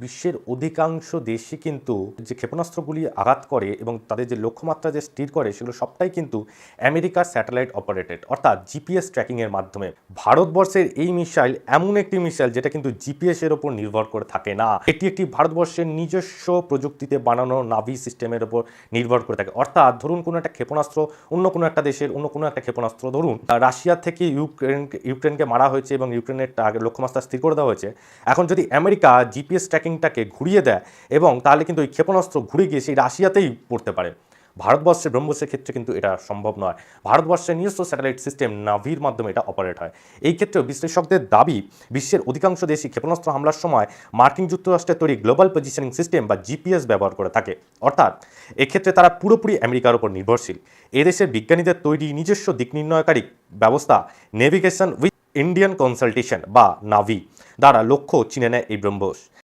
বিশ্বের অধিকাংশ দেশই কিন্তু যে ক্ষেপণাস্ত্রগুলি আঘাত করে এবং তাদের যে লক্ষ্যমাত্রা যে স্থির করে সেগুলো সবটাই কিন্তু আমেরিকার স্যাটেলাইট অপারেটেড, অর্থাৎ জিপিএস ট্র্যাকিংয়ের মাধ্যমে। ভারতবর্ষের এই মিসাইল এমন একটি মিসাইল যেটা কিন্তু জিপিএস এর ওপর নির্ভর করে থাকে না। এটি একটি ভারতবর্ষের নিজস্ব প্রযুক্তিতে বানানো নাভি সিস্টেমের ওপর নির্ভর করে থাকে। অর্থাৎ ধরুন কোনো একটা ক্ষেপণাস্ত্র, অন্য কোনো একটা দেশের অন্য কোনো একটা ক্ষেপণাস্ত্র, ধরুন রাশিয়া থেকে ইউক্রেন ইউক্রেনকে মারা হয়েছে এবং ইউক্রেনের লক্ষ্যমাত্রা স্থির করে দেওয়া হয়েছে। এখন যদি আমেরিকা জিপিএস ট্র্যাকিংটাকে ঘুরিয়ে দেয় এবং তাহলে কিন্তু ওই ক্ষেপণাস্ত্র ঘুরে গিয়ে সেই রাশিয়াতেই পড়তে পারে। ভারতবর্ষের ব্রহ্মসের ক্ষেত্রে কিন্তু এটা সম্ভব নয়। ভারতবর্ষের নিজস্ব স্যাটেলাইট সিস্টেম নাভির মাধ্যমে এটা অপারেট হয়। এই ক্ষেত্রেও বিশ্লেষকদের দাবি, বিশ্বের অধিকাংশ দেশই ক্ষেপণাস্ত্র হামলার সময় মার্কিন যুক্তরাষ্ট্রের তৈরি গ্লোবাল পজিশনিং সিস্টেম বা জিপিএস ব্যবহার করে থাকে। অর্থাৎ এক্ষেত্রে তারা পুরোপুরি আমেরিকার উপর নির্ভরশীল। এদেশের বিজ্ঞানীদের তৈরি নিজস্ব দিক নির্ণয়কারী ব্যবস্থা নেভিগেশন উইথ ইন্ডিয়ান কনসালটেশন বা নাভি দ্বারা লক্ষ্য চিনে নেয় এই ব্রহ্মস